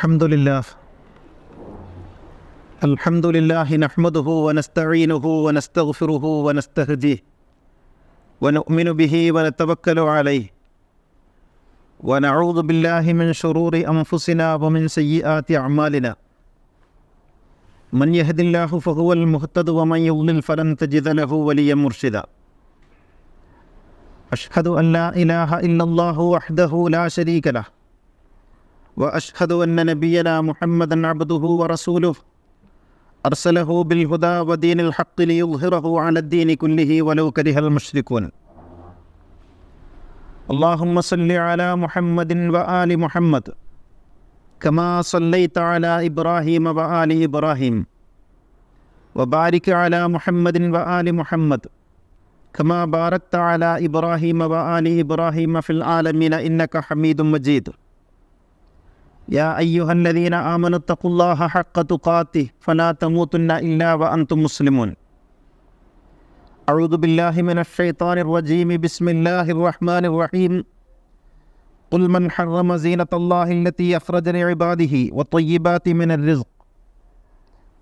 الحمد لله الحمد لله نحمده ونستعينه ونستغفره ونستهديه ونؤمن به ونتوكل عليه. ونعوذ بالله من شرور أنفسنا ومن سيئات أعمالنا. من يهد الله فهو المهتد ومن يضلل فلن تجد له وليا مرشدا. أشهد أن لا إله إلا الله وحده لا شريك له. وأشهد أن نبينا محمدا عبده ورسوله. أرسله بالهدى ودين الحق ليظهره على الدين كله ولو كره المشركون. اللهم صل على محمد وآل محمد. كما صليت على إبراهيم وآل إبراهيم. وبارك على محمد وآل محمد. كما باركت على إبراهيم وآل إبراهيم في العالمين إنك حميد مجيد. يا أيها الذين آمنوا اتقوا الله حق تقاته فلا تموتن إلا وأنتم مسلمون. أعوذ بالله من الشيطان الرجيم. بسم الله الرحمن الرحيم. قل من حرم زينة الله التي أخرج لعباده والطيبات من الرزق.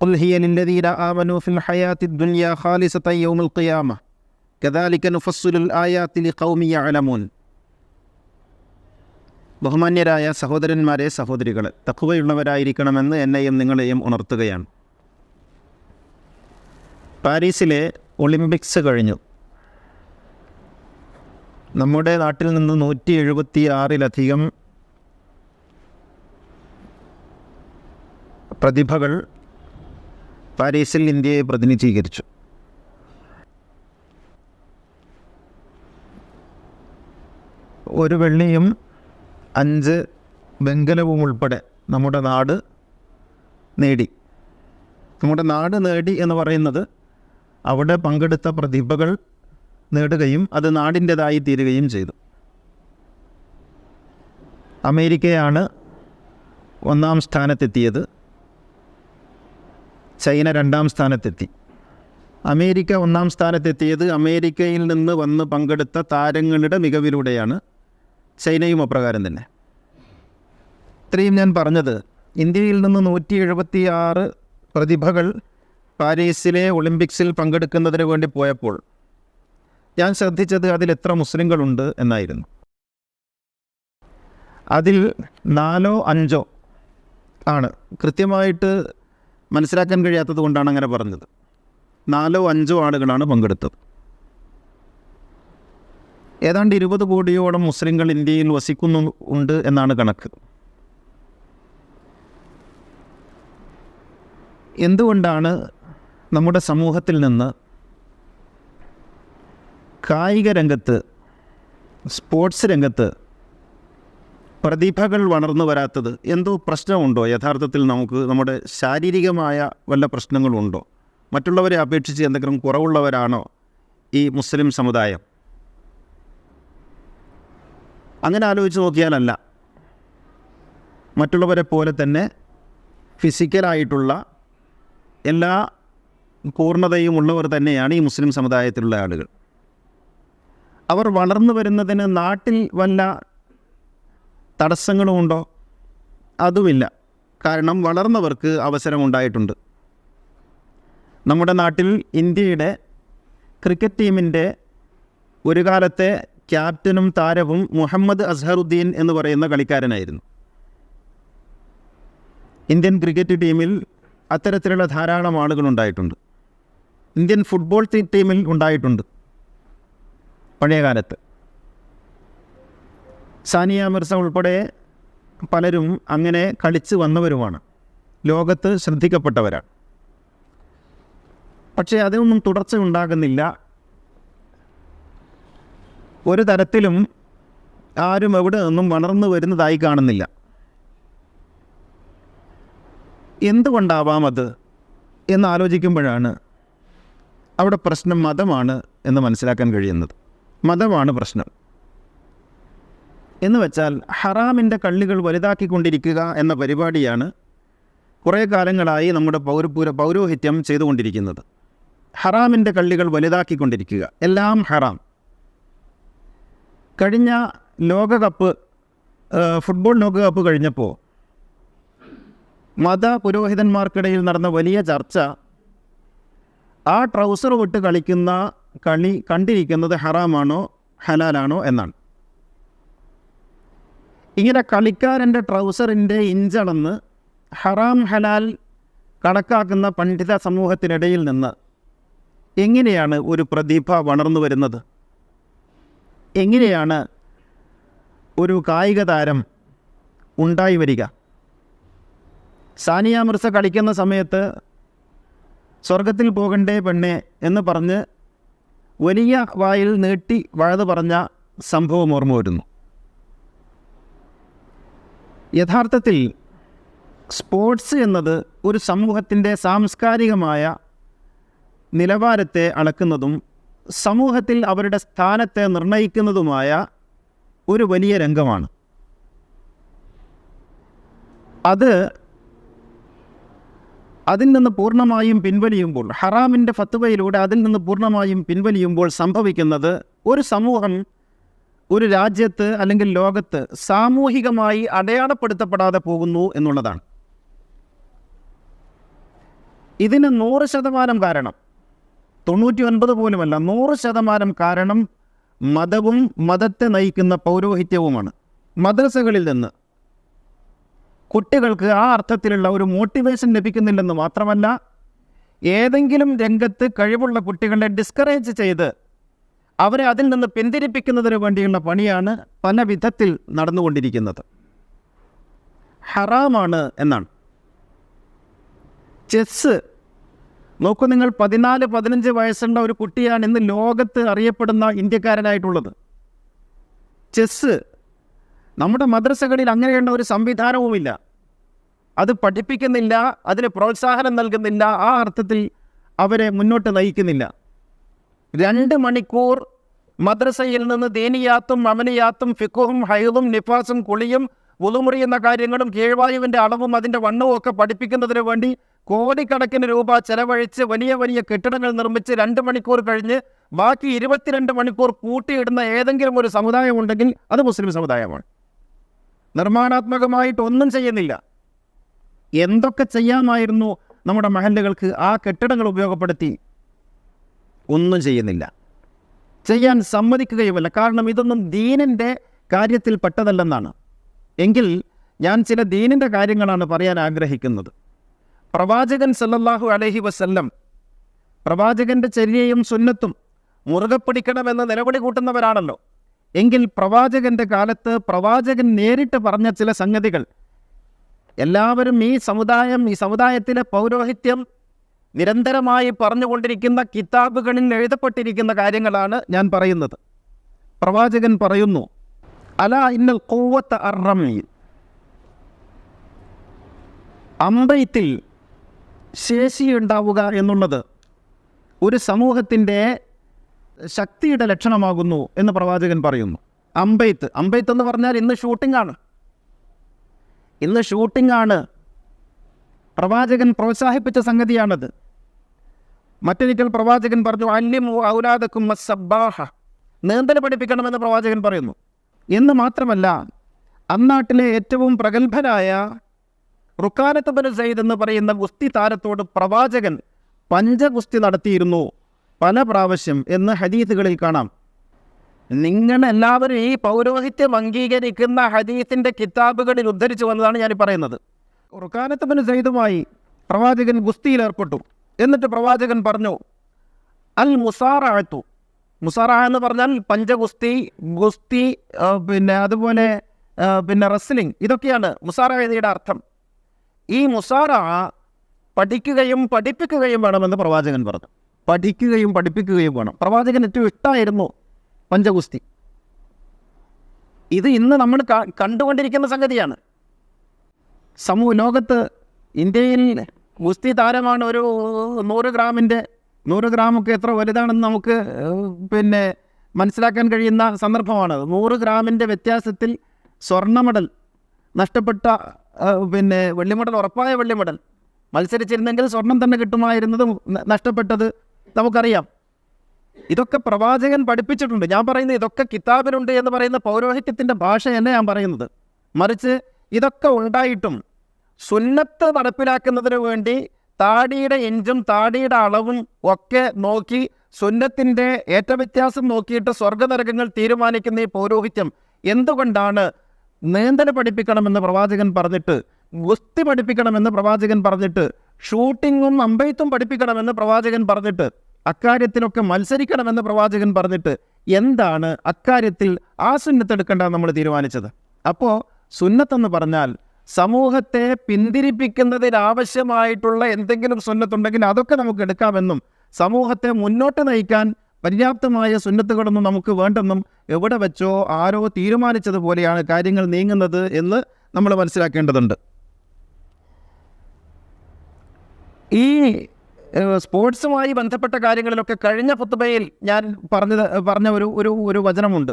قل هي للذين آمنوا في الحياة الدنيا خالصة يوم القيامة. كذلك نفصل الآيات لقوم يعلمون. ബഹുമാന്യരായ സഹോദരന്മാരെ സഹോദരികൾ തക്കുവയുള്ളവരായിരിക്കണമെന്ന് എന്നെയും നിങ്ങളെയും ഉണർത്തുകയാണ്. പാരീസിലെ ഒളിമ്പിക്സ് കഴിഞ്ഞു. നമ്മുടെ നാട്ടിൽ നിന്ന് നൂറ്റി എഴുപത്തി ആറിലധികം പ്രതിഭകൾ പാരീസിൽ ഇന്ത്യയെ പ്രതിനിധീകരിച്ചു. ഒരു വെള്ളിയും അഞ്ച് വെങ്കലവും ഉൾപ്പെടെ നമ്മുടെ നാട് നേടി. നമ്മുടെ നാട് നേടി എന്ന് പറയുന്നത് അവിടെ പങ്കെടുത്ത പ്രതിഭകൾ നേടുകയും അത് നാടിന്റെതായി തീരുകയും ചെയ്തു. അമേരിക്കയാണ് ഒന്നാം സ്ഥാനത്തെത്തിയത്. ചൈന രണ്ടാം സ്ഥാനത്തെത്തി. അമേരിക്ക ഒന്നാം സ്ഥാനത്തെത്തിയത് അമേരിക്കയിൽ നിന്ന് വന്ന് പങ്കെടുത്ത താരങ്ങളുടെ മികവിലൂടെയാണ്. ചൈനയും അപ്രകാരം തന്നെ. ഇത്രയും ഞാൻ പറഞ്ഞത് ഇന്ത്യയിൽ നിന്ന് നൂറ്റി എഴുപത്തി ആറ് പ്രതിഭകൾ പാരീസിലെ ഒളിമ്പിക്സിൽ പങ്കെടുക്കുന്നതിന് വേണ്ടി പോയപ്പോൾ ഞാൻ ശ്രദ്ധിച്ചത് അതിൽ എത്ര മുസ്ലിങ്ങളുണ്ട് എന്നായിരുന്നു. അതിൽ നാലോ അഞ്ചോ ആണ്. കൃത്യമായിട്ട് മനസ്സിലാക്കാൻ കഴിയാത്തത് കൊണ്ടാണ് അങ്ങനെ പറഞ്ഞത്. നാലോ അഞ്ചോ ആളുകളാണ് പങ്കെടുത്തത്. ഏതാണ്ട് ഇരുപത് കോടിയോളം മുസ്ലിങ്ങൾ ഇന്ത്യയിൽ വസിക്കുന്നു ഉണ്ട് എന്നാണ് കണക്ക്. എന്തുകൊണ്ടാണ് നമ്മുടെ സമൂഹത്തിൽ നിന്ന് കായിക രംഗത്ത് സ്പോർട്സ് രംഗത്ത് പ്രതിഭകൾ വളർന്നു വരാത്തത് എന്തോ പ്രശ്നമുണ്ടോ? യഥാർത്ഥത്തിൽ നമുക്ക് നമ്മുടെ ശാരീരികമായ വല്ല പ്രശ്നങ്ങളുണ്ടോ? മറ്റുള്ളവരെ അപേക്ഷിച്ച് എന്തെങ്കിലും കുറവുള്ളവരാണോ ഈ മുസ്ലിം സമുദായം? അങ്ങനെ ആലോചിച്ച് നോക്കിയാലല്ല. മറ്റുള്ളവരെ പോലെ തന്നെ ഫിസിക്കലായിട്ടുള്ള എല്ലാ പൂർണതയും ഉള്ളവർ തന്നെയാണ് ഈ മുസ്ലിം സമുദായത്തിലുള്ള ആളുകൾ. അവർ വളർന്നു വരുന്നതിന് നാട്ടിൽ വല്ല തടസ്സങ്ങളുമുണ്ടോ അതുമില്ല. കാരണം വളർന്നവർക്ക് അവസരമുണ്ടായിട്ടുണ്ട്. നമ്മുടെ നാട്ടിൽ ഇന്ത്യയുടെ ക്രിക്കറ്റ് ടീമിന്റെ ഒരു കാലത്തെ ക്യാപ്റ്റനും താരവും മുഹമ്മദ് അസ്ഹറുദ്ദീൻ എന്ന് പറയുന്ന കളിക്കാരനായിരുന്നു. ഇന്ത്യൻ ക്രിക്കറ്റ് ടീമിൽ അത്തരത്തിലുള്ള ധാരാളം ആളുകൾ ഉണ്ടായിട്ടുണ്ട്. ഇന്ത്യൻ ഫുട്ബോൾ ടീമിൽ ഉണ്ടായിട്ടുണ്ട്. പഴയ കാലത്ത്. സാനിയ മിർസ ഉൾപ്പെടെ പലരും അങ്ങനെ കളിച്ച് വന്നവരുമാണ്. ലോകത്ത് ശ്രദ്ധിക്കപ്പെട്ടവരാണ്. പക്ഷേ അതൊന്നും തുടർച്ച ഉണ്ടാകുന്നില്ല. ഒരു തരത്തിലും ആരും എവിടെ നിന്നും വളർന്നു വരുന്നതായി കാണുന്നില്ല. എന്തുകൊണ്ടാവാം അത്? എന്ന് ആലോചിക്കുമ്പോഴാണ് അവിടെ പ്രശ്നം മതമാണ് എന്ന് മനസ്സിലാക്കാൻ കഴിയുന്നത്. മതമാണ് പ്രശ്നം. എന്ന് വെച്ചാൽ ഹറാമിന്റെ കള്ളികൾ വലുതാക്കിക്കൊണ്ടിരിക്കുക എന്ന പരിപാടിയാണ് കുറേ കാലങ്ങളായി നമ്മുടെ പൗരപൂര പൗരോഹിത്യം ചെയ്തുകൊണ്ടിരിക്കുന്നത്. ഹറാമിന്റെ കള്ളികൾ വലുതാക്കിക്കൊണ്ടിരിക്കുക. എല്ലാം ഹറാം. കഴിഞ്ഞ ലോകകപ്പ് ഫുട്ബോൾ ലോകകപ്പ് കഴിഞ്ഞപ്പോൾ മത പുരോഹിതന്മാർക്കിടയിൽ നടന്ന വലിയ ചർച്ച ആ ട്രൗസർ വിട്ട് കളിക്കുന്ന കളി കണ്ടിരിക്കുന്നത് ഹറാമാണോ ഹലാലാണോ എന്നാണ്. ഇങ്ങനെ കളിക്കാരന്റെ ട്രൗസറിന്റെ ഇഞ്ചളന്ന് ഹറാം ഹലാൽ കണക്കാക്കുന്ന പണ്ഡിത സമൂഹത്തിനിടയിൽ നിന്ന് എങ്ങനെയാണ് ഒരു പ്രതിഭ വളർന്നു വരുന്നത്? എങ്ങനെയാണ് ഒരു കായിക താരം ഉണ്ടായി വരിക? സാനിയ മിർസ കളിക്കുന്ന സമയത്ത് സ്വർഗത്തിൽ പോകണ്ടേ പെണ്ണേ എന്ന് പറഞ്ഞ് വലിയ വായിൽ നീട്ടി വഴുത് പറഞ്ഞ സംഭവം ഓർമ്മ വരുന്നു. യഥാർത്ഥത്തിൽ സ്പോർട്സ് എന്നത് ഒരു സമൂഹത്തിന്റെ സാംസ്കാരികമായ നിലവാരത്തെ അളക്കുന്നതും സമൂഹത്തിൽ അവരുടെ സ്ഥാനത്തെ നിർണയിക്കുന്നതുമായ ഒരു വലിയ രംഗമാണ്. അത് അതിൽ നിന്ന് പൂർണമായും പിൻവലിയുമ്പോൾ ഹറാമിന്റെ ഫത്തുവയിലൂടെ അതിൽ നിന്ന് പൂർണമായും പിൻവലിയുമ്പോൾ സംഭവിക്കുന്നത് ഒരു സമൂഹം ഒരു രാജ്യത്ത് അല്ലെങ്കിൽ ലോകത്ത് സാമൂഹികമായി അടയാളപ്പെടുത്തപ്പെടാതെ പോകുന്നു എന്നുള്ളതാണ്. ഇതിന് നൂറ് ശതമാനം കാരണം തൊണ്ണൂറ്റി ഒൻപത് പോലുമല്ല നൂറ് ശതമാനം കാരണം മതവും മതത്തെ നയിക്കുന്ന പൗരോഹിത്യവുമാണ്. മദ്രസകളിൽ നിന്ന് കുട്ടികൾക്ക് ആ അർത്ഥത്തിലുള്ള ഒരു മോട്ടിവേഷൻ ലഭിക്കുന്നില്ലെന്ന് മാത്രമല്ല ഏതെങ്കിലും രംഗത്ത് കഴിവുള്ള കുട്ടികളെ ഡിസ്കറേജ് ചെയ്ത് അവരെ അതിൽ നിന്ന് പിന്തിരിപ്പിക്കുന്നതിന് വേണ്ടിയുള്ള പണിയാണ് പല വിധത്തിൽ നടന്നുകൊണ്ടിരിക്കുന്നത്. ഹറാമാണ് എന്നാണ്. ചെസ്സ് നോക്കൂ നിങ്ങൾ പതിനാല് പതിനഞ്ച് വയസ്സുള്ള ഒരു കുട്ടിയാണ് ഇന്ന് ലോകത്ത് അറിയപ്പെടുന്ന ഇന്ത്യക്കാരനായിട്ടുള്ളത്. ചെസ്സ് നമ്മുടെ മദ്രസകളിൽ അങ്ങനെയുള്ള ഒരു സംവിധാനവുമില്ല. അത് പഠിപ്പിക്കുന്നില്ല അതിന് പ്രോത്സാഹനം നൽകുന്നില്ല ആ അർത്ഥത്തിൽ അവരെ മുന്നോട്ട് നയിക്കുന്നില്ല. രണ്ട് മണിക്കൂർ മദ്രസയിൽ നിന്ന് ദേനിയാത്തും അമനിയാത്തും ഫിക്കുഹും ഹൈദും നിഫാസും കുളിയും ഉളുമുറിയുന്ന കാര്യങ്ങളും കീഴ്വായുവിന്റെ അളവും അതിന്റെ വണ്ണവും ഒക്കെ പഠിപ്പിക്കുന്നതിന് വേണ്ടി കോടിക്കണക്കിന് രൂപ ചെലവഴിച്ച് വലിയ വലിയ കെട്ടിടങ്ങൾ നിർമ്മിച്ച് രണ്ട് മണിക്കൂർ കഴിഞ്ഞ് ബാക്കി ഇരുപത്തിരണ്ട് മണിക്കൂർ കൂട്ടിയിടുന്ന ഏതെങ്കിലും ഒരു സമുദായം ഉണ്ടെങ്കിൽ അത് മുസ്ലിം സമുദായമാണ്. നിർമ്മാണാത്മകമായിട്ട് ഒന്നും ചെയ്യുന്നില്ല. എന്തൊക്കെ ചെയ്യാമായിരുന്നു നമ്മുടെ മഹല്ലുകൾക്ക് ആ കെട്ടിടങ്ങൾ ഉപയോഗപ്പെടുത്തി? ഒന്നും ചെയ്യുന്നില്ല. ചെയ്യാൻ സമ്മതിക്കുകയുമല്ല. കാരണം ഇതൊന്നും ദീനിന്റെ കാര്യത്തിൽ പെട്ടതല്ലെന്നാണ്. എങ്കിൽ ഞാൻ ചില ദീനിന്റെ കാര്യങ്ങളാണ് പറയാൻ ആഗ്രഹിക്കുന്നത്. പ്രവാചകൻ സല്ലല്ലാഹു അലഹി വസല്ലം പ്രവാചകന്റെ ചര്യയും സുന്നത്തും മുറുകെ പിടിക്കണമെന്ന് നിലവിളി കൂട്ടുന്നവരാണല്ലോ. എങ്കിൽ പ്രവാചകന്റെ കാലത്ത് പ്രവാചകൻ നേരിട്ട് പറഞ്ഞ ചില സംഗതികൾ. എല്ലാവരും ഈ സമുദായം ഈ സമുദായത്തിലെ പൗരോഹിത്യം നിരന്തരമായി പറഞ്ഞുകൊണ്ടിരിക്കുന്ന കിതാബുകളിൽ എഴുതപ്പെട്ടിരിക്കുന്ന കാര്യങ്ങളാണ് ഞാൻ പറയുന്നത്. പ്രവാചകൻ പറയുന്നു അല ഇന്നൽ കൂവത്ത് അറമി അമ്പയത്തിൽ ശേഷിയുണ്ടാവുക എന്നുള്ളത് ഒരു സമൂഹത്തിന്റെ ശക്തിയുടെ ലക്ഷണമാകുന്നു എന്ന് പ്രവാചകൻ പറയുന്നു. അമ്പെയ്ത്ത്. അമ്പെയ്ത്ത് എന്ന് പറഞ്ഞാൽ ഇന്ന് ഷൂട്ടിംഗ് ആണ് ഇന്ന് ഷൂട്ടിംഗ് ആണ് പ്രവാചകൻ പ്രോത്സാഹിപ്പിച്ച സംഗതിയാണത്. മറ്റൊരിക്കൽ പ്രവാചകൻ പറഞ്ഞു അല്യം ഔലാദക്കും സബ്ബാഹ നീന്തൽ പഠിപ്പിക്കണമെന്ന് പ്രവാചകൻ പറയുന്നു. എന്ന് മാത്രമല്ല അന്നാട്ടിലെ ഏറ്റവും പ്രഗത്ഭനായ റുക്കാനത്തബന് സയ്യിദ് എന്ന് പറയുന്ന ഗുസ്തി താരത്തോട് പ്രവാചകൻ പഞ്ചഗുസ്തി നടത്തിയിരുന്നു. പല പ്രാവശ്യം എന്ന് ഹദീസുകളിൽ കാണാം. നിങ്ങൾ എല്ലാവരും ഈ പൗരോഹിത്യം അംഗീകരിക്കുന്ന ഹദീസിന്റെ കിതാബുകളിൽ ഉദ്ധരിച്ചു വന്നതാണ് ഞാൻ പറയുന്നത്. റുക്കാനത്തബന് സയ്യിദുമായി പ്രവാചകൻ ഗുസ്തിയിൽ ഏർപ്പെട്ടു. എന്നിട്ട് പ്രവാചകൻ പറഞ്ഞു അൽ മുസാറാഴത്തു മുസാറ എന്ന് പറഞ്ഞാൽ പഞ്ചഗുസ്തി ഗുസ്തി പിന്നെ അതുപോലെ പിന്നെ റെസ്ലിംഗ് ഇതൊക്കെയാണ് മുസാറ എന്നിയുടെ അർത്ഥം. ഈ മുസാറ പഠിക്കുകയും പഠിപ്പിക്കുകയും വേണമെന്ന് പ്രവാചകൻ പറഞ്ഞു. പഠിക്കുകയും പഠിപ്പിക്കുകയും വേണം. പ്രവാചകൻ ഏറ്റവും ഇഷ്ടമായിരുന്നു പഞ്ചഗുസ്തി. ഇത് ഇന്ന് നമ്മൾ കണ്ടുകൊണ്ടിരിക്കുന്ന സംഗതിയാണ്. സമൂഹ ലോകത്ത് ഇന്ത്യയിൽ ഗുസ്തി താരമാണ് ഒരു നൂറ് ഗ്രാമിന്റെ നൂറ് ഗ്രാമൊക്കെ എത്ര വലുതാണെന്ന് നമുക്ക് പിന്നെ മനസ്സിലാക്കാൻ കഴിയുന്ന സന്ദർഭമാണ്. നൂറ് ഗ്രാമിന്റെ വ്യത്യാസത്തിൽ സ്വർണ മെഡൽ നഷ്ടപ്പെട്ട പിന്നെ വെള്ളിമെഡൽ ഉറപ്പായ വെള്ളിമെഡൽ മത്സരിച്ചിരുന്നെങ്കിൽ സ്വർണം തന്നെ കിട്ടുമായിരുന്നത് നഷ്ടപ്പെട്ടത് നമുക്കറിയാം. ഇതൊക്കെ പ്രവാചകൻ പഠിപ്പിച്ചിട്ടുണ്ട്. ഞാൻ പറയുന്നത് ഇതൊക്കെ കിതാബിലുണ്ട് എന്ന് പറയുന്ന പൗരോഹിത്യത്തിന്റെ ഭാഷയല്ല ഞാൻ പറയുന്നത്. മറിച്ച് ഇതൊക്കെ ഉണ്ടായിട്ടും സുന്നത്ത് നടപ്പിലാക്കുന്നതിന് വേണ്ടി താടിയുടെ എഞ്ചും താടിയുടെ അളവും ഒക്കെ നോക്കി സുന്നത്തിന്റെ ഏറ്റവ്യത്യാസം നോക്കിയിട്ട് സ്വർഗനരകങ്ങൾ തീരുമാനിക്കുന്ന ഈ പൗരോഹിത്യം എന്തുകൊണ്ടാണ് നീന്തൽ പഠിപ്പിക്കണമെന്ന് പ്രവാചകൻ പറഞ്ഞിട്ട് ഗുസ്തി പഠിപ്പിക്കണമെന്ന് പ്രവാചകൻ പറഞ്ഞിട്ട് ഷൂട്ടിങ്ങും അമ്പെയ്ത്തും പഠിപ്പിക്കണമെന്ന് പ്രവാചകൻ പറഞ്ഞിട്ട് അക്കാര്യത്തിലൊക്കെ മത്സരിക്കണമെന്ന് പ്രവാചകൻ പറഞ്ഞിട്ട് എന്താണ് അക്കാര്യത്തിൽ ആ സുന്നത്തെടുക്കേണ്ട നമ്മൾ തീരുമാനിച്ചത്? അപ്പോൾ സുന്നത്തെന്ന് പറഞ്ഞാൽ സമൂഹത്തെ പിന്തിരിപ്പിക്കുന്നതിനാവശ്യമായിട്ടുള്ള എന്തെങ്കിലും സുന്നത്തുണ്ടെങ്കിൽ അതൊക്കെ നമുക്ക് എടുക്കാമെന്നും സമൂഹത്തെ മുന്നോട്ട് നയിക്കാൻ പര്യാപ്തമായ സുന്നത്തുകളൊന്നും നമുക്ക് വേണ്ടെന്നും എവിടെ വെച്ചോ ആരോ തീരുമാനിച്ചതുപോലെയാണ് കാര്യങ്ങൾ നീങ്ങുന്നത് എന്ന് നമ്മൾ മനസ്സിലാക്കേണ്ടതുണ്ട്. ഈ സ്പോർട്സുമായി ബന്ധപ്പെട്ട കാര്യങ്ങളിലൊക്കെ കഴിഞ്ഞ ഫുത്തുബയിൽ ഞാൻ പറഞ്ഞത് പറഞ്ഞ ഒരു ഒരു ഒരു വചനമുണ്ട്.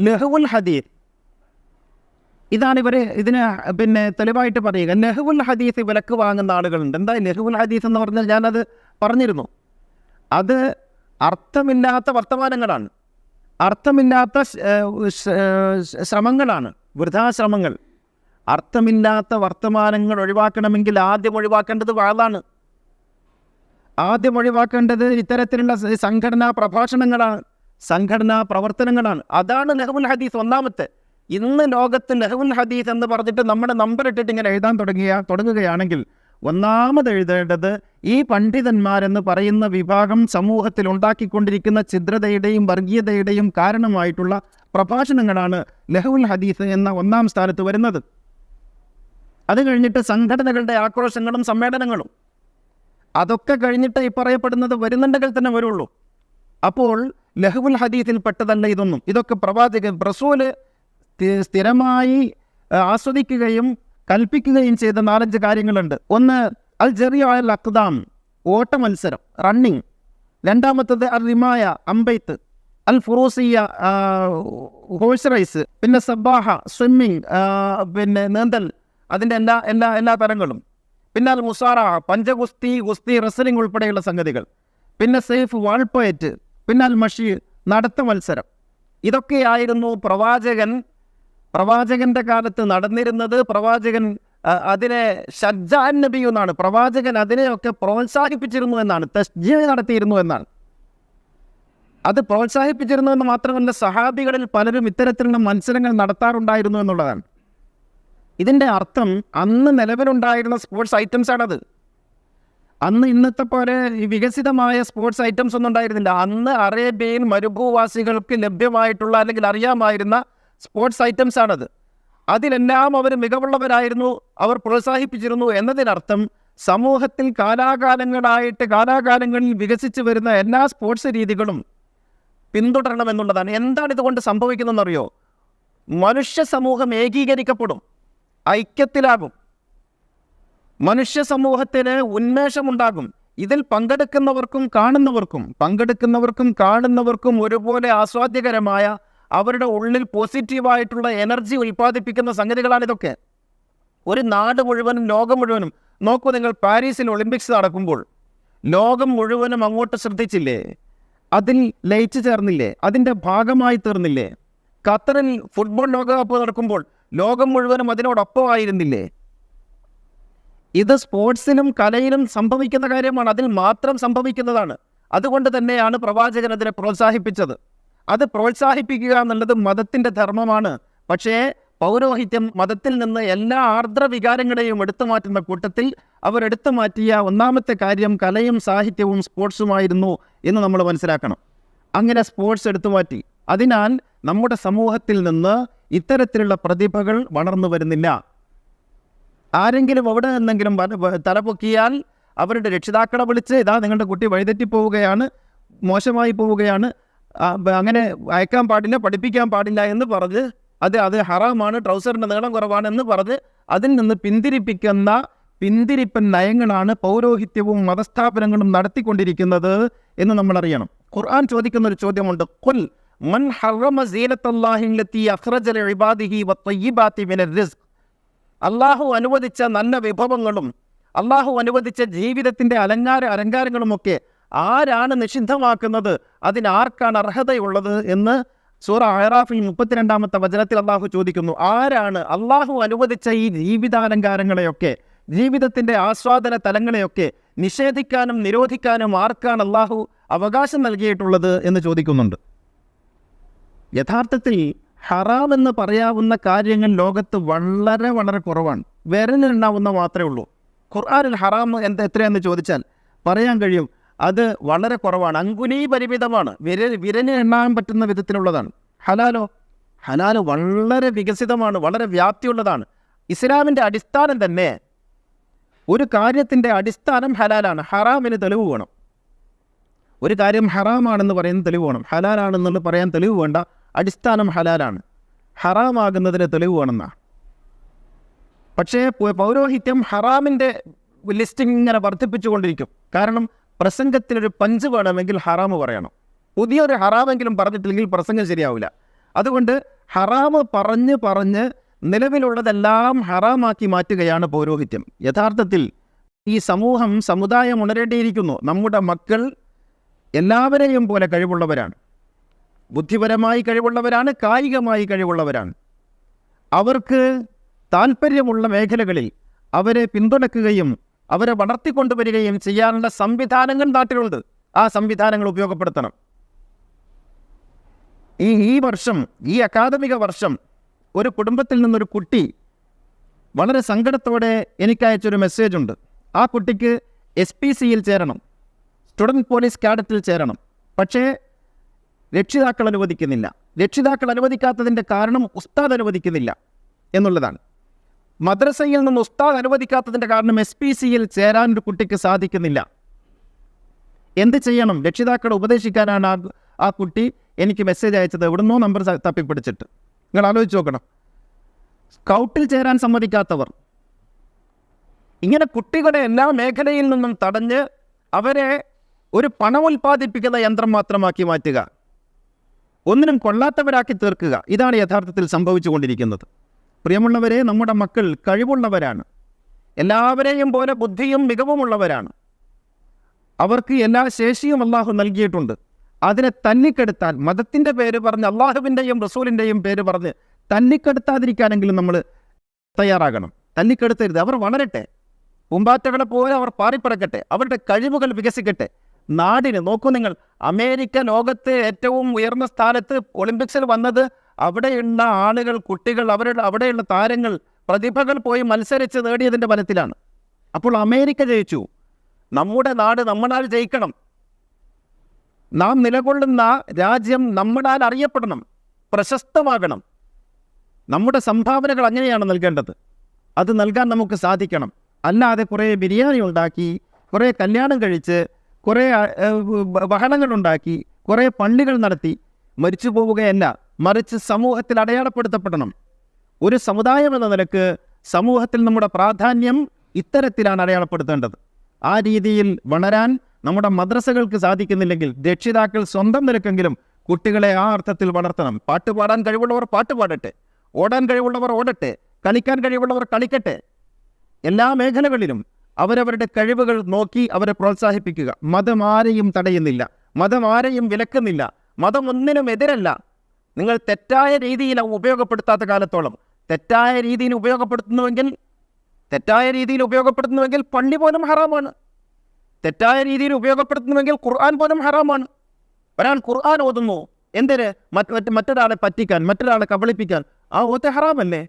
ലഹുൽ ഹദീദ് ഇതാണ് ഇവർ ഇതിന് പിന്നെ തെളിവായിട്ട് പറയുക. ലഹുൽ ഹദീസ് വിലക്ക് വാങ്ങുന്ന ആളുകളുണ്ട്. എന്താ ലഹുൽ ഹദീസ് എന്ന് പറഞ്ഞാൽ ഞാനത് പറഞ്ഞിരുന്നു. അത് അർത്ഥമില്ലാത്ത വർത്തമാനങ്ങളാണ്. അർത്ഥമില്ലാത്ത ശ്രമങ്ങളാണ്. വൃഥാശ്രമങ്ങൾ. അർത്ഥമില്ലാത്ത വർത്തമാനങ്ങൾ ഒഴിവാക്കണമെങ്കിൽ ആദ്യം ഒഴിവാക്കേണ്ടത് വാളാണ്. ആദ്യം ഒഴിവാക്കേണ്ടത് ഇത്തരത്തിലുള്ള സംഘടനാ പ്രഭാഷണങ്ങളാണ്. സംഘടനാ പ്രവർത്തനങ്ങളാണ്. അതാണ് നെഹ്വുൽ ഹദീസ് ഒന്നാമത്തെ. ഇന്ന് ലോകത്ത് നെഹ്വുൽ ഹദീസ് എന്ന് പറഞ്ഞിട്ട് നമ്മുടെ നമ്പർ ഇട്ടിട്ട് ഇങ്ങനെ എഴുതാൻ തുടങ്ങിയ തുടങ്ങുകയാണെങ്കിൽ ഒന്നാമത് എഴുതേണ്ടത് ഈ പണ്ഡിതന്മാരെന്ന് പറയുന്ന വിഭാഗം സമൂഹത്തിൽ ഉണ്ടാക്കിക്കൊണ്ടിരിക്കുന്ന ഛിദ്രതയുടെയും വർഗീയതയുടെയും കാരണമായിട്ടുള്ള പ്രഭാഷണങ്ങളാണ് ലഹുൽ ഹദീസ് എന്ന ഒന്നാം സ്ഥാനത്ത് വരുന്നത്. അത് കഴിഞ്ഞിട്ട് സംഘടനകളുടെ ആക്രോശങ്ങളും സമ്മേളനങ്ങളും. അതൊക്കെ കഴിഞ്ഞിട്ട് ഈ പറയപ്പെടുന്നത് വരുന്നുണ്ടെങ്കിൽ തന്നെ വരുള്ളൂ. അപ്പോൾ ലഹുൽ ഹദീസിൽ പെട്ടതല്ല ഇതൊന്നും. ഇതൊക്കെ പ്രവാചകൻ സ്ഥി- സ്ഥിരമായി ആസ്വദിക്കുകയും കൽപ്പിക്കുകയും ചെയ്ത നാലഞ്ച് കാര്യങ്ങളുണ്ട്. ഒന്ന് അൽ ജെറിയ അൽ അക്താം ഓട്ട മത്സരം റണ്ണിങ് രണ്ടാമത്തത് അൽ റിമായ അമ്പെയ്ത്ത്. അൽ ഫുറൂസിയ ഹോഴ്സ് റൈസ് പിന്നെ സബാഹ സ്വിമ്മിങ് പിന്നെ നീന്തൽ അതിന്റെ എല്ലാ എല്ലാ എല്ലാ തരങ്ങളും. പിന്നെ അൽ മുസാറ പഞ്ചഗുസ്തി ഗുസ്തി റെസ്ലിംഗ് ഉൾപ്പെടെയുള്ള സംഗതികൾ. പിന്നെ സേഫ് വാൾപ്പയറ്റ് പിന്നെ അൽ മഷി നടത്ത മത്സരം. ഇതൊക്കെയായിരുന്നു പ്രവാചകൻ പ്രവാചകന്റെ കാലത്ത് നടന്നിരുന്നത് പ്രവാചകൻ അതിനെ ഷജ്ജാൻ നബി എന്നാണ്. പ്രവാചകൻ അതിനെയൊക്കെ പ്രോത്സാഹിപ്പിച്ചിരുന്നു എന്നാണ്. തസ്ജി നടത്തിയിരുന്നു എന്നാണ്. അത് പ്രോത്സാഹിപ്പിച്ചിരുന്നു എന്ന് മാത്രമല്ല സഹാബികളിൽ പലരും ഇത്തരത്തിലുള്ള മത്സരങ്ങൾ നടത്താറുണ്ടായിരുന്നു എന്നുള്ളതാണ്. ഇതിന്റെ അർത്ഥം അന്ന് നിലവിലുണ്ടായിരുന്ന സ്പോർട്സ് ഐറ്റംസ് ആണത്. അന്ന് ഇന്നത്തെ പോലെ വികസിതമായ സ്പോർട്സ് ഐറ്റംസ് ഒന്നും ഉണ്ടായിരുന്നില്ല. അന്ന് അറേബ്യയിൽ മരുഭൂവാസികൾക്ക് ലഭ്യമായിട്ടുള്ള അല്ലെങ്കിൽ അറിയാമായിരുന്ന സ്പോർട്സ് ഐറ്റംസ് ആണത്. അതിലെല്ലാം അവർ മികവുള്ളവരായിരുന്നു അവർ പ്രോത്സാഹിപ്പിച്ചിരുന്നു എന്നതിനർത്ഥം സമൂഹത്തിൽ കാലാകാലങ്ങളായിട്ട് കാലാകാലങ്ങളിൽ വികസിച്ചു വരുന്ന എല്ലാ സ്പോർട്സ് രീതികളും പിന്തുടരണം എന്നുള്ളതാണ് എന്താണ് ഇതുകൊണ്ട് സംഭവിക്കുന്നതെന്നറിയോ? മനുഷ്യ സമൂഹം ഏകീകരിക്കപ്പെടും ഐക്യത്തിലാകും. മനുഷ്യ സമൂഹത്തിന് ഉന്മേഷമുണ്ടാകും. ഇതിൽ പങ്കെടുക്കുന്നവർക്കും കാണുന്നവർക്കും പങ്കെടുക്കുന്നവർക്കും കാണുന്നവർക്കും ഒരുപോലെ ആസ്വാദ്യകരമായ അവരുടെ ഉള്ളിൽ പോസിറ്റീവായിട്ടുള്ള എനർജി ഉൽപ്പാദിപ്പിക്കുന്ന സംഗതികളാണ് ഇതൊക്കെ. ഒരു നാട് മുഴുവനും ലോകം മുഴുവനും നോക്കൂ നിങ്ങൾ പാരീസിൽ ഒളിമ്പിക്സ് നടക്കുമ്പോൾ ലോകം മുഴുവനും അങ്ങോട്ട് ശ്രദ്ധിച്ചില്ലേ? അതിൽ ലയിച്ചു ചേർന്നില്ലേ? അതിന്റെ ഭാഗമായി തീർന്നില്ലേ? ഖത്തറിൽ ഫുട്ബോൾ ലോകകപ്പ് നടക്കുമ്പോൾ ലോകം മുഴുവനും അതിനോടൊപ്പമായിരുന്നില്ലേ? ഇത് സ്പോർട്സിനും കലയിലും സംഭവിക്കുന്ന കാര്യമാണ്. അതിൽ മാത്രം സംഭവിക്കുന്നതാണ്. അതുകൊണ്ട് തന്നെയാണ് പ്രവാചകൻ അതിനെ പ്രോത്സാഹിപ്പിച്ചത്. അത് പ്രോത്സാഹിപ്പിക്കുക എന്നുള്ളത് മതത്തിന്റെ ധർമ്മമാണ്. പക്ഷേ പൗരോഹിത്യം മതത്തിൽ നിന്ന് എല്ലാ ആർദ്ര വികാരങ്ങളെയും എടുത്തു മാറ്റുന്ന കൂട്ടത്തിൽ അവർ എടുത്തു മാറ്റിയ ഒന്നാമത്തെ കാര്യം കലയും സാഹിത്യവും സ്പോർട്സുമായിരുന്നു എന്ന് നമ്മൾ മനസ്സിലാക്കണം. അങ്ങനെ സ്പോർട്സ് എടുത്തു മാറ്റി. അതിനാൽ നമ്മുടെ സമൂഹത്തിൽ നിന്ന് ഇത്തരത്തിലുള്ള പ്രതിഭകൾ വളർന്നു വരുന്നില്ല. ആരെങ്കിലും അവിടെ നിന്നെങ്കിലും തലപൊക്കിയാൽ അവരുടെ രക്ഷിതാക്കളെ വിളിച്ച് ഇതാ നിങ്ങളുടെ കുട്ടി വഴിതെറ്റി പോവുകയാണ് മോശമായി പോവുകയാണ് അങ്ങനെ അയക്കാൻ പാടില്ല പഠിപ്പിക്കാൻ പാടില്ല എന്ന് പറഞ്ഞ് അത് അത് ഹറാമാണ് ട്രൗസറിന്റെ നീളം കുറവാണ് എന്ന് പറഞ്ഞ് അതിൽ നിന്ന് പിന്തിരിപ്പിക്കുന്ന പിന്തിരിപ്പൻ നയങ്ങളാണ് പൗരോഹിത്യവും മതസ്ഥാപനങ്ങളും നടത്തിക്കൊണ്ടിരിക്കുന്നത് എന്ന് നമ്മൾ അറിയണം. ഖുർആൻ ചോദിക്കുന്ന ഒരു ചോദ്യമുണ്ട്. കൊൽ മൻ അള്ളാഹു അനുവദിച്ച നല്ല വിഭവങ്ങളും അള്ളാഹു അനുവദിച്ച ജീവിതത്തിന്റെ അലങ്കാര അലങ്കാരങ്ങളുമൊക്കെ ആരാണ് നിഷിദ്ധമാക്കുന്നത്? അതിനാർക്കാണ് അർഹതയുള്ളത് എന്ന് സൂറ അഹറാഫിൽ മുപ്പത്തിരണ്ടാമത്തെ വചനത്തിൽ അള്ളാഹു ചോദിക്കുന്നു. ആരാണ് അള്ളാഹു അനുവദിച്ച ഈ ജീവിതാലങ്കാരങ്ങളെയൊക്കെ ജീവിതത്തിന്റെ ആസ്വാദന തലങ്ങളെയൊക്കെ നിഷേധിക്കാനും നിരോധിക്കാനും ആർക്കാണ് അള്ളാഹു അവകാശം നൽകിയിട്ടുള്ളത് എന്ന് ചോദിക്കുന്നുണ്ട്. യഥാർത്ഥത്തിൽ ഹറാം എന്ന് പറയാവുന്ന കാര്യങ്ങൾ ലോകത്ത് വളരെ വളരെ കുറവാണ്. വിരലിലുണ്ടാവുന്ന മാത്രമേ ഉള്ളൂ. ഖുർആാനിൽ ഹറാം എന്ത് എത്രയെന്ന് ചോദിച്ചാൽ പറയാൻ കഴിയും. അത് വളരെ കുറവാണ്. അങ്കുലീ പരിമിതമാണ്. വിര വിരന് എണ്ണാൻ പറ്റുന്ന വിധത്തിലുള്ളതാണ്. ഹലാലോ? ഹലാൽ വളരെ വികസിതമാണ് വളരെ വ്യാപ്തിയുള്ളതാണ്. ഇസ്ലാമിന്റെ അടിസ്ഥാനം തന്നെ ഒരു കാര്യത്തിന്റെ അടിസ്ഥാനം ഹലാലാണ്. ഹറാമിന് തെളിവ് വേണം. ഒരു കാര്യം ഹറാമാണെന്ന് പറയുന്ന തെളിവ് വേണം. ഹലാലാണെന്നുള്ള പറയാൻ തെളിവ് വേണ്ട. അടിസ്ഥാനം ഹലാലാണ്. ഹറാമാകുന്നതിന് തെളിവ് വേണമെന്നാണ് പക്ഷേ പൗരോഹിത്യം ഹറാമിന്റെ ലിസ്റ്റിംഗ് ഇങ്ങനെ വർദ്ധിപ്പിച്ചുകൊണ്ടിരിക്കും. കാരണം പ്രസംഗത്തിനൊരു പഞ്ച് വേണമെങ്കിൽ ഹറാമ് പറയണം. പുതിയൊരു ഹറാമെങ്കിലും പറഞ്ഞിട്ടില്ലെങ്കിൽ പ്രസംഗം ശരിയാവില്ല. അതുകൊണ്ട് ഹറാമ് പറഞ്ഞ് പറഞ്ഞ് നിലവിലുള്ളതെല്ലാം ഹറാമാക്കി മാറ്റുകയാണ് പൗരോഹിത്യം. യഥാർത്ഥത്തിൽ ഈ സമൂഹം സമുദായം ഉണരേണ്ടിയിരിക്കുന്നു. നമ്മുടെ മക്കൾ എല്ലാവരെയും പോലെ കഴിവുള്ളവരാണ്. ബുദ്ധിപരമായി കഴിവുള്ളവരാണ് കായികമായി കഴിവുള്ളവരാണ്. അവർക്ക് താല്പര്യമുള്ള മേഖലകളിൽ അവരെ പിന്തുണക്കുകയും അവരെ വളർത്തിക്കൊണ്ടുവരികയും ചെയ്യാനുള്ള സംവിധാനങ്ങൾ നാട്ടിലുണ്ട്. ആ സംവിധാനങ്ങൾ ഉപയോഗപ്പെടുത്തണം. ഈ ഈ വർഷം ഈ അക്കാദമിക വർഷം ഒരു കുടുംബത്തിൽ നിന്നൊരു കുട്ടി വളരെ സങ്കടത്തോടെ എനിക്ക് അയച്ചൊരു മെസ്സേജ് ഉണ്ട് ആ കുട്ടിക്ക് എസ് പി സിയിൽ ചേരണം. സ്റ്റുഡന്റ് പോലീസ് കാഡറ്റിൽ ചേരണം. പക്ഷേ രക്ഷിതാക്കൾ അനുവദിക്കുന്നില്ല. രക്ഷിതാക്കൾ അനുവദിക്കാത്തതിന്റെ കാരണം ഉസ്താദ് അനുവദിക്കുന്നില്ല എന്നുള്ളതാണ്. മദ്രസയിൽ നിന്ന് ഉസ്താദ് അനുവദിക്കാത്തതിന്റെ കാരണം എസ് പി സിയിൽ ചേരാൻ ഒരു കുട്ടിക്ക് സാധിക്കുന്നില്ല. എന്ത് ചെയ്യണം? രക്ഷിതാക്കളെ ഉപദേശിക്കാനാണ് ആ ആ കുട്ടി എനിക്ക് മെസ്സേജ് അയച്ചത്. എവിടുന്നോ നമ്പർ തപ്പിപ്പിടിച്ചിട്ട്. നിങ്ങൾ ആലോചിച്ച് നോക്കണം. സ്കൗട്ടിൽ ചേരാൻ സമ്മതിക്കാത്തവർ. ഇങ്ങനെ കുട്ടികളെ എല്ലാ മേഖലയിൽ നിന്നും തടഞ്ഞ് അവരെ ഒരു പണം ഉൽപ്പാദിപ്പിക്കുന്ന യന്ത്രം മാത്രമാക്കി മാറ്റുക. ഒന്നിനും കൊള്ളാത്തവരാക്കി തീർക്കുക. ഇതാണ് യഥാർത്ഥത്തിൽ സംഭവിച്ചുകൊണ്ടിരിക്കുന്നത്. പ്രിയമുള്ളവരെ നമ്മുടെ മക്കൾ കഴിവുള്ളവരാണ്. എല്ലാവരെയും പോലെ ബുദ്ധിയും മികവുമുള്ളവരാണ്. അവർക്ക് എല്ലാ ശേഷിയും അള്ളാഹു നൽകിയിട്ടുണ്ട്. അതിനെ തന്നിക്കെടുത്താൽ മതത്തിന്റെ പേര് പറഞ്ഞ് അള്ളാഹുവിന്റെയും റസൂലിന്റെയും പേര് പറഞ്ഞ് തന്നിക്കെടുത്താതിരിക്കാനെങ്കിലും നമ്മൾ തയ്യാറാകണം. തന്നിക്കെടുത്തരുത് അവർ വളരട്ടെ. പൂമ്പാറ്റകളെ പോലെ അവർ പാറിപ്പറക്കട്ടെ അവരുടെ കഴിവുകൾ വികസിക്കട്ടെ. നാടിന് നോക്കൂ നിങ്ങൾ അമേരിക്ക ലോകത്തെ ഏറ്റവും ഉയർന്ന സ്ഥാനത്ത് ഒളിമ്പിക്സിൽ വന്നത് അവിടെയുള്ള ആളുകൾ കുട്ടികൾ അവരുടെ അവിടെയുള്ള താരങ്ങൾ പ്രതിഭകൾ പോയി മത്സരിച്ച് നേടിയതിന്റെ ഫലത്തിലാണ്. അപ്പോൾ അമേരിക്ക ജയിച്ചു. നമ്മുടെ നാട് നമ്മളാൽ ജയിക്കണം. നാം നിലകൊള്ളുന്ന രാജ്യം നമ്മളാൽ അറിയപ്പെടണം. പ്രശസ്തമാകണം. നമ്മുടെ സംഭാവനകൾ അങ്ങനെയാണ് നൽകേണ്ടത്. അത് നൽകാൻ നമുക്ക് സാധിക്കണം. അല്ലാതെ കുറേ ബിരിയാണി ഉണ്ടാക്കി കുറേ കല്യാണം കഴിച്ച് കുറേ ബഹളങ്ങളുണ്ടാക്കി കുറേ പള്ളികൾ നടത്തി മരിച്ചു പോവുകയല്ല. മറിച്ച് സമൂഹത്തിൽ അടയാളപ്പെടുത്തപ്പെടണം. ഒരു സമുദായം എന്ന നിലയ്ക്ക് സമൂഹത്തിൽ നമ്മുടെ പ്രാധാന്യം ഇത്തരത്തിലാണ് അടയാളപ്പെടുത്തേണ്ടത്. ആ രീതിയിൽ വളരാൻ നമ്മുടെ മദ്രസകൾക്ക് സാധിക്കുന്നില്ലെങ്കിൽ രക്ഷിതാക്കൾ സ്വന്തം നിലക്കെങ്കിലും കുട്ടികളെ ആ അർത്ഥത്തിൽ വളർത്തണം. പാട്ട് പാടാൻ കഴിവുള്ളവർ പാട്ട് പാടട്ടെ. ഓടാൻ കഴിവുള്ളവർ ഓടട്ടെ. കളിക്കാൻ കഴിവുള്ളവർ കളിക്കട്ടെ. എല്ലാ മേഖലകളിലും അവരവരുടെ കഴിവുകൾ നോക്കി അവരെ പ്രോത്സാഹിപ്പിക്കുക. മതം ആരെയും തടയുന്നില്ല. മതം ആരെയും വിലക്കുന്നില്ല. മതം ഒന്നിനും എതിരല്ല. നിങ്ങൾ തെറ്റായ രീതിയിൽ ഉപയോഗപ്പെടുത്താത്ത കാലത്തോളം തെറ്റായ രീതിയിൽ ഉപയോഗപ്പെടുത്തുന്നുവെങ്കിൽ തെറ്റായ രീതിയിൽ ഉപയോഗപ്പെടുത്തുന്നുവെങ്കിൽ പള്ളി പോലും ഹറാമാണ്. തെറ്റായ രീതിയിൽ ഉപയോഗപ്പെടുത്തുന്നുവെങ്കിൽ ഖുർആൻ പോലും ഹറാമാണ്. ഒരാൾ ഖുർആൻ ഓതുന്നു എന്തിന്? മറ്റ് മറ്റ് മറ്റൊരാളെ പറ്റിക്കാൻ മറ്റൊരാളെ കബളിപ്പിക്കാൻ. ആ ഓത്തെ ഹറാമല്ലേ?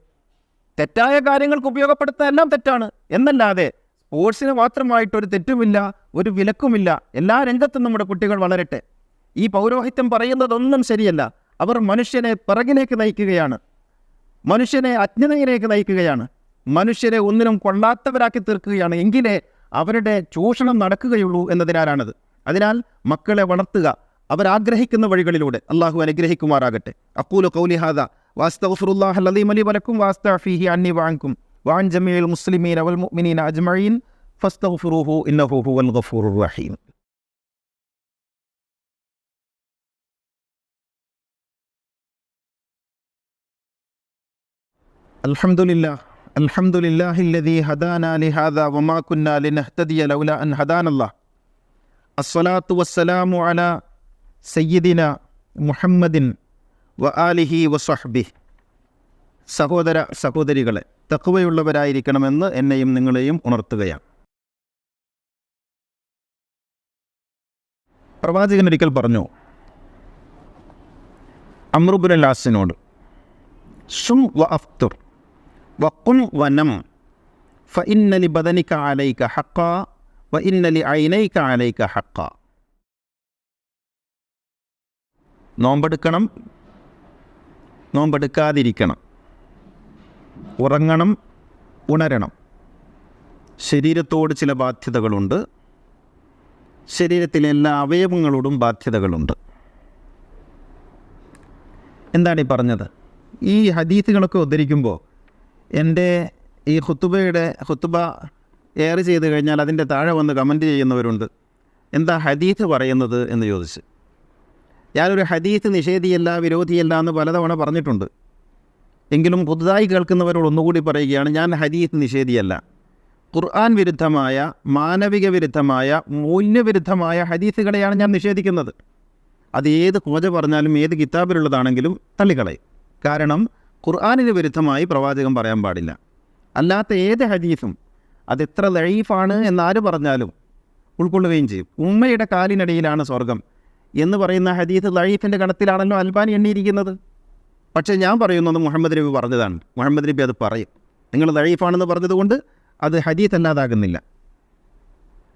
തെറ്റായ കാര്യങ്ങൾക്ക് ഉപയോഗപ്പെടുത്താൻ എല്ലാം തെറ്റാണ്. എന്നല്ലാതെ സ്പോർട്സിന് മാത്രമായിട്ടൊരു തെറ്റുമില്ല ഒരു വിലക്കുമില്ല. എല്ലാ രംഗത്തും നമ്മുടെ കുട്ടികൾ വളരട്ടെ. ഈ പൗരോഹിത്യം പറയുന്നതൊന്നും ശരിയല്ല. അവർ മനുഷ്യനെ പിറകിലേക്ക് നയിക്കുകയാണ്. മനുഷ്യനെ അജ്ഞതയിലേക്ക് നയിക്കുകയാണ്. മനുഷ്യരെ ഒന്നിനും കൊള്ളാത്തവരാക്കി തീർക്കുകയാണ്. എങ്കിലേ അവരുടെ ചൂഷണം നടക്കുകയുള്ളൂ എന്നതിനാലാണത്. അതിനാൽ മക്കളെ വളർത്തുക. അവരാഗ്രഹിക്കുന്ന വഴികളിലൂടെ അള്ളാഹു അനുഗ്രഹിക്കുമാറാകട്ടെ. അക്കൂലു കൗലിഹാദ വാസ്തഗ്ഫിറുല്ലാഹ് അലീം വലക്കും അന്നി അജ്മഈൻ. ഫസ്തഗ്ഫിറൂഹു ഇന്നഹു ഹുവൽ ഗഫൂറുർ റഹീം. അൽഹംദുലില്ല അൽഹംദുലില്ലാഹില്ലദീ ഹദാന ലിഹാദ വമാ കുന്ന ലിനഹ്തദിയ ലൗല അൻ ഹദാനല്ലാ അസ്സലാത്തു വസ്സലാമു അല സയ്യിദിന മുഹമ്മദിൻ വ ആലിഹി വസ്വഹ്ബി സഹോദര സഹോദരികളെ തക്കുവയുള്ളവരായിരിക്കണമെന്ന് എന്നെയും നിങ്ങളെയും ഉണർത്തുകയാണ്. പ്രവാചകൻ ഒരിക്കൽ പറഞ്ഞു അമ്രുബുൽ അലാസിനോട് സും വ അഫ്തുർ വക്കുൽ വനം ഫ ഇന്നലി ബദനിക്ക ആലയിക്ക ഹക്ക വ ഇന്നലി ഐനൈക്ക ആലയിക്ക ഹക്ക നോമ്പെടുക്കണം നോമ്പെടുക്കാതിരിക്കണം. ഉറങ്ങണം ഉണരണം. ശരീരത്തോട് ചില ബാധ്യതകളുണ്ട്. ശരീരത്തിലെ എല്ലാ അവയവങ്ങളോടും ബാധ്യതകളുണ്ട്. എന്താണ് ഈ പറഞ്ഞത്? ഈ ഹദീത്തുകളൊക്കെ ഉദ്ധരിക്കുമ്പോൾ എന്റെ ഈ ഹുത്തുബയുടെ ഹുത്തുബ എയർ ചെയ്ത് കഴിഞ്ഞാൽ അതിന്റെ താഴെ വന്ന് കമന്റ് ചെയ്യുന്നവരുണ്ട്. എന്താ ഹദീത്ത് പറയുന്നത് എന്ന് ചോദിച്ച്. ഞാനൊരു ഹദീത്ത് നിഷേധിയല്ല വിരോധിയല്ല എന്ന് പലതവണ പറഞ്ഞിട്ടുണ്ട്. എങ്കിലും പുതുതായി കേൾക്കുന്നവരോട് ഒന്നുകൂടി പറയുകയാണ് ഞാൻ ഹദീത്ത് നിഷേധിയല്ല. ഖുർആൻ വിരുദ്ധമായ മാനവിക വിരുദ്ധമായ മൂല്യവിരുദ്ധമായ ഹദീസുകളെയാണ് ഞാൻ നിഷേധിക്കുന്നത്. അത് ഏത് കോജ പറഞ്ഞാലും ഏത് കിതാബിലുള്ളതാണെങ്കിലും തള്ളിക്കളയും. കാരണം ഖുർആാനിന് വിരുദ്ധമായി പ്രവാചകം പറയാൻ പാടില്ല. അല്ലാത്ത ഏത് ഹദീസും അത് എത്ര ലഴീഫാണ് എന്നാര് പറഞ്ഞാലും ഉൾക്കൊള്ളുകയും ചെയ്യും. ഉമ്മയുടെ കാലിനടിയിലാണ് സ്വർഗം എന്ന് പറയുന്ന ഹദീസ് ലഴീഫിന്റെ കണത്തിലാണല്ലോ അൽബാനി എണ്ണിയിരിക്കുന്നത്. പക്ഷേ ഞാൻ പറയുന്നത് മുഹമ്മദ് നബി പറഞ്ഞതാണ്. മുഹമ്മദ് നബി അത് പറയും. നിങ്ങൾ ലഴീഫാണെന്ന് പറഞ്ഞതുകൊണ്ട് അത് ഹദീസ് അല്ലാതാകുന്നില്ല.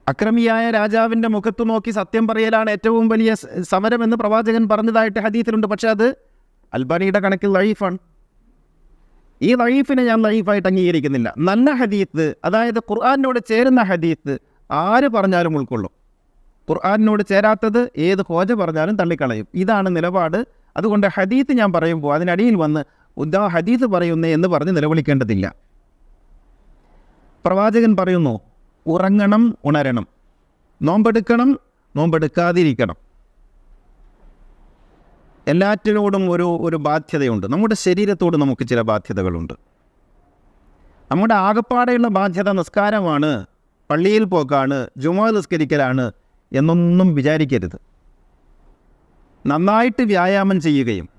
അക്രമിയായ രാജാവിന്റെ മുഖത്ത് നോക്കി സത്യം പറയലാണ് ഏറ്റവും വലിയ സമരം സമരമെന്ന് പ്രവാചകൻ പറഞ്ഞതായിട്ട് ഹദീസിലുണ്ട്. പക്ഷേ അത് അൽബാനിയുടെ കണക്കിൽ ലൈഫാണ് ഈ നഴീഫിനെ ഞാൻ നഴീഫായിട്ട് അംഗീകരിക്കുന്നില്ല. നല്ല ഹദീത്ത് അതായത് ഖുർആാനിനോട് ചേരുന്ന ഹദീത്ത് ആര് പറഞ്ഞാലും ഉൾക്കൊള്ളും. ഖുർആാനിനോട് ചേരാത്തത് ഏത് ഹോജ പറഞ്ഞാലും തള്ളിക്കളയും. ഇതാണ് നിലപാട്. അതുകൊണ്ട് ഹദീത്ത് ഞാൻ പറയുമ്പോൾ അതിനടിയിൽ വന്ന് ഉദ്ദാ ഹദീത്ത് പറയുന്നേ എന്ന് പറഞ്ഞ് നിലവിളിക്കേണ്ടതില്ല. പ്രവാചകൻ പറയുന്നു ഉറങ്ങണം ഉണരണം. നോമ്പെടുക്കണം നോമ്പെടുക്കാതിരിക്കണം. എല്ലാറ്റിനോടും ഒരു ഒരു ബാധ്യതയുണ്ട്. നമ്മുടെ ശരീരത്തോട് നമുക്ക് ചില ബാധ്യതകളുണ്ട്. നമ്മുടെ ആകപ്പാടെയുള്ള ബാധ്യത നിസ്കാരമാണ് പള്ളിയിൽ പോക്കാണ് ജുമാ നിസ്കരിക്കലാണ് എന്നൊന്നും വിചാരിക്കരുത്. നന്നായിട്ട് വ്യായാമം ചെയ്യുകയും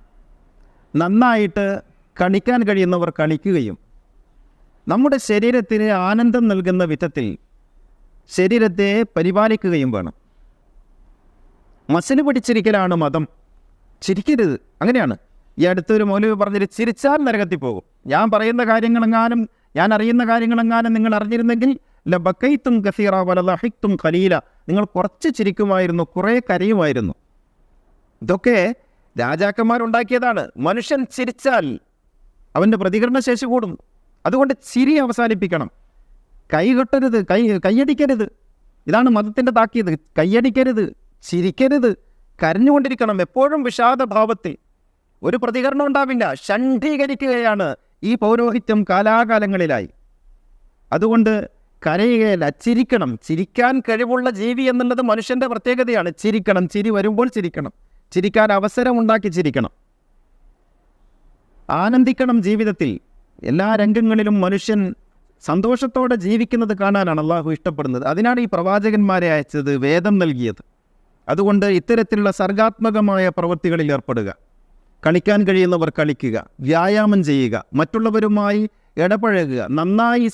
നന്നായിട്ട് കണിക്കാൻ കഴിയുന്നവർ കണിക്കുകയും നമ്മുടെ ശരീരത്തിന് ആനന്ദം നൽകുന്ന വിധത്തിൽ ശരീരത്തെ പരിപാലിക്കുകയും വേണം. മസിന് പിടിച്ചിരിക്കലാണ് മതം. ചിരിക്കരുത്. അങ്ങനെയാണ്. ഈ അടുത്തൊരു മൗലവി പറഞ്ഞിട്ട് ചിരിച്ചാൽ നരകത്തിൽ പോകും. ഞാൻ പറയുന്ന കാര്യങ്ങളെങ്ങാനും ഞാൻ അറിയുന്ന കാര്യങ്ങളെങ്ങാനും നിങ്ങൾ അറിഞ്ഞിരുന്നെങ്കിൽ ലബക്കൈത്തും കസീറ വലഹിത്തും ഖലീല. നിങ്ങൾ കുറച്ച് ചിരിക്കുമായിരുന്നു കുറേ കരയുമായിരുന്നു. ഇതൊക്കെ രാജാക്കന്മാരുണ്ടാക്കിയതാണ്. മനുഷ്യൻ ചിരിച്ചാൽ അവന്റെ പ്രതികരണശേഷി കൂടും അതുകൊണ്ട് ചിരി അവസാനിപ്പിക്കണം. കൈകെട്ടരുത് കൈ കൈയടിക്കരുത്. ഇതാണ് മതത്തിന്റെ താക്കിയത് കൈയടിക്കരുത് ചിരിക്കരുത്. കരഞ്ഞുകൊണ്ടിരിക്കണം. എപ്പോഴും വിഷാദഭാവത്തിൽ ഒരു പ്രതികരണം ഉണ്ടാവില്ല. ഷണ്ഡീകരിക്കുകയാണ് ഈ പൗരോഹിത്യം കാലാകാലങ്ങളിലായി. അതുകൊണ്ട് കരയുകയല്ല ചിരിക്കണം ചിരിക്കാൻ കഴിവുള്ള ജീവി എന്നുള്ളത് മനുഷ്യന്റെ പ്രത്യേകതയാണ്. ചിരിക്കണം. ചിരി വരുമ്പോൾ ചിരിക്കണം. ചിരിക്കാൻ അവസരമുണ്ടാക്കി ചിരിക്കണം. ആനന്ദിക്കണം ജീവിതത്തിൽ. എല്ലാ രംഗങ്ങളിലും മനുഷ്യൻ സന്തോഷത്തോടെ ജീവിക്കുന്നത് കാണാനാണ് അള്ളാഹു ഇഷ്ടപ്പെടുന്നത്. അതിനാണ് ഈ പ്രവാചകന്മാരെ അയച്ചത് വേദം നൽകിയത്. അതുകൊണ്ട് ഇത്തരത്തിലുള്ള സർഗാത്മകമായ പ്രവൃത്തികളിൽ ഏർപ്പെടുക. കളിക്കാൻ കഴിയുന്നവർ കളിക്കുക വ്യായാമം ചെയ്യുക മറ്റുള്ളവരുമായി ഇടപഴകുക നന്നായി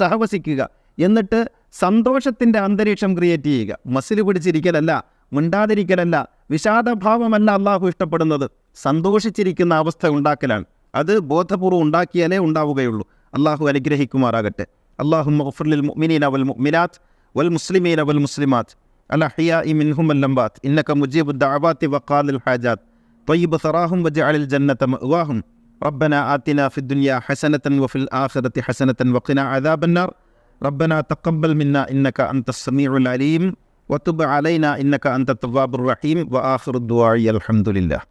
സഹവസിക്കുക എന്നിട്ട് സന്തോഷത്തിന്റെ അന്തരീക്ഷം ക്രിയേറ്റ് ചെയ്യുക. മസിൽ പിടിച്ചിരിക്കലല്ല മിണ്ടാതിരിക്കലല്ല വിഷാദഭാവമല്ല അള്ളാഹു ഇഷ്ടപ്പെടുന്നത്. സന്തോഷിച്ചിരിക്കുന്ന അവസ്ഥ ഉണ്ടാക്കലാണ്. അത് ബോധപൂർവം ഉണ്ടാക്കിയാലേ ഉണ്ടാവുകയുള്ളൂ. അള്ളാഹു അനുഗ്രഹിക്കുമാറാകട്ടെ. അള്ളാഹു മഗ്ഫിറിൽ മുഅ്മിനീന വൽ മുഅ്മിനാത്ത് വൽ മുസ്ലിമീന വൽ മുസ്ലിമാത്ത്. الأحياء منهم اللمبات. إنك مجيب الدعوات وقال الحاجات. طيب ثراهم واجعل الجنة مأواهم. ربنا آتنا في الدنيا حسنة وفي الآخرة حسنة وقنا عذاب النار. ربنا تقبل منا إنك أنت السميع العليم. وتب علينا إنك أنت التواب الرحيم. وآخر الدعاء الحمد لله.